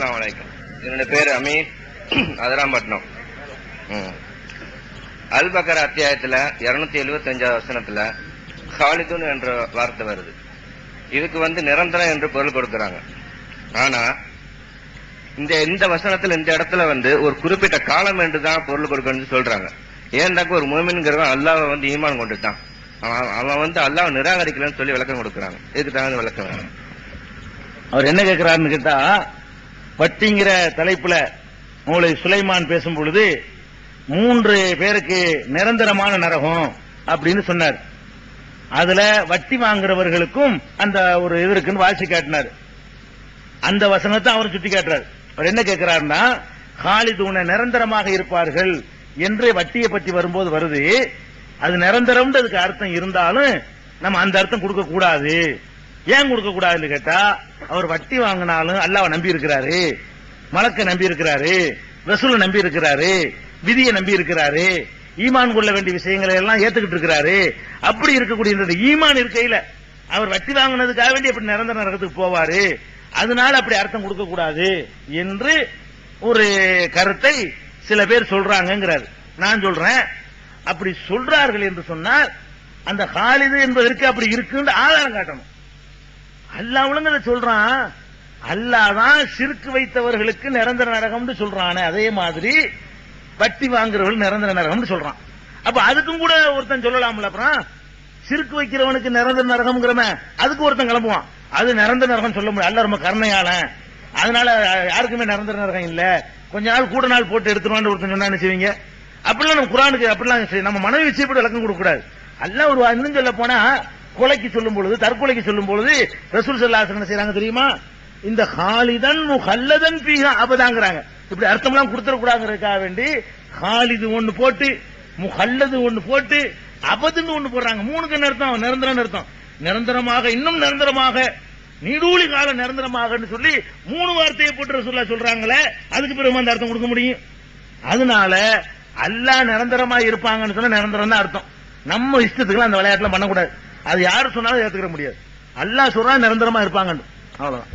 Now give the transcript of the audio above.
அஸ்லாம் வலைக்கம் என்னோட பேர் அமீர் அதராம்பட்டினம் அல் பக்கர் அத்தியாயத்தில் இருநூத்தி எழுபத்தி அஞ்சாவது வசனத்துல ஹாலிதுன் என்ற வார்த்தை வருது. இதுக்கு வந்து நிரந்தரம் என்று பொருள் கொடுக்குறாங்க. ஆனா இந்த இந்த வசனத்தில் இந்த இடத்துல வந்து ஒரு குறிப்பிட்ட காலம் என்று தான் பொருள் கொடுக்கணும்னு சொல்றாங்க. ஏன்டாக்க ஒரு மூமின்கிறவன் அல்லாவை வந்து ஈமான் கொண்டுட்டான். அவன் அவன் வந்து அல்லாவை நிராகரிக்கலன்னு சொல்லி விளக்கம் கொடுக்குறாங்க. இதுக்கு தான் விளக்கம் அவர் என்ன கேட்கிறாருன்னு கேட்டா வட்டிங்கிற தலைப்புல மூளை சுலைமான் பேசும் பொழுது மூன்று பேருக்கு நிரந்தரமான நரகம் அப்படின்னு சொன்னார். அதுல வட்டி வாங்குறவர்களுக்கும் அந்த ஒரு இது இருக்குன்னு வாசி காட்டினார். அந்த வசனத்தை அவர் சுட்டி காட்டுறார். அவர் என்ன கேட்கிறாருன்னா ஹாலிதூன நிரந்தரமாக இருப்பார்கள் என்று வட்டியை பற்றி வரும்போது வருது. அது நிரந்தரம் அதுக்கு அர்த்தம் இருந்தாலும் நம்ம அந்த அர்த்தம் கொடுக்க கூடாது ஏன் கொடுக்க கூடாதுன்னு கேட்டா அவர் வட்டி வாங்கினாலும் அல்லாவை நம்பி இருக்கிறாரு மலக்க நம்பி இருக்கிறாரு ரசூலை நம்பி இருக்கிறாரு விதியை நம்பி இருக்கிறாரு ஈமான் கொள்ள வேண்டிய விஷயங்களை எல்லாம் ஏத்துக்கிட்டு இருக்கிறாரு. அப்படி இருக்கக்கூடிய இந்த ஈமான் இருக்கையில அவர் வட்டி வாங்கினதுக்காக வேண்டி அப்படி நிரந்தர நரகத்துக்கு போவாரு. அதனால அப்படி அர்த்தம் கொடுக்க கூடாது என்று ஒரு கருத்தை சில பேர் சொல்றாங்கிறாரு நான் சொல்றேன். அப்படி சொல்றார்கள் என்று சொன்னால் அந்த ஹாலிது என்பதற்கு அப்படி இருக்குன்னு ஆதாரம் காட்டணும். அல்லா ஒழுங்கு அதை சொல்றான் அல்லாதான் சிறுக்கு வைத்தவர்களுக்கு நிரந்தர நரகம்னு சொல்றானே அதே மாதிரி வட்டி வாங்குறவர்கள் நிரந்தர நரகம்னு சொல்றான். அப்ப அதுக்கும் கூட ஒருத்தன் சொல்லலாம்ல அப்புறம்? சிறுக்கு வைக்கிறவனுக்கு நிரந்தர நரகம்ங்கிறம அதுக்கு ஒருத்தன் கிளம்புவான். அது நிரந்தர நரகம் சொல்ல முடியாது. அல்ல ரொம்ப கருணையாளன் அதனால யாருக்குமே நிரந்தர நரகம் இல்ல. கொஞ்ச நாள் கூட நாள் போட்டு எடுத்துருவான்னு ஒருத்தன் சொன்னா என்ன செய்வீங்க? அப்படிலாம் நம்ம குரானுக்கு அப்படிலாம் நம்ம மனைவி விஷயப்பட்டு விளக்கம் கொடுக்க கூடாது. அல்ல ஒரு இன்னும் சொல்ல போனா கொலைக்கு சொல்லும் பொழுது தற்கொலைக்கு சொல்லும் பொழுது ரசூல் சல்லாஹ் என்ன செய்றாங்க தெரியுமா? இந்த ஹாலிதன் முஹல்லதன் பீக அபதாங்கிறாங்க. இப்படி அர்த்தம்லாம் கொடுத்துடக்கூடாங்கிறதுக்காக வேண்டி ஹாலிது ஒன்னு போட்டு முஹல்லது ஒன்னு போட்டு அபதுன்னு ஒண்ணு போடுறாங்க. மூணுக்கு நிறுத்தம் அர்த்தம்? நிரந்தரம் அர்த்தம். நிரந்தரமாக இன்னும் நிரந்தரமாக நீடூழி காலம் நிரந்தரமாகன்னு சொல்லி மூணு வார்த்தையை போட்டு ரசூல்லா சொல்றாங்களே அதுக்கு பிறகு அந்த அர்த்தம் கொடுக்க முடியும். அதனால அல்லாஹ் நிரந்தரமா இருப்பாங்கன்னு சொன்னா நிரந்தரம் தான் அர்த்தம். நம்ம இஷ்டத்துக்குலாம் அந்த விளையாட்டுலாம் பண்ணக்கூடாது. அது யாரு சொன்னாலும் ஏத்துக்கிற முடியாது. அல்லா சொல்றா நிரந்தரமா இருப்பாங்க அவ்வளவுதான்.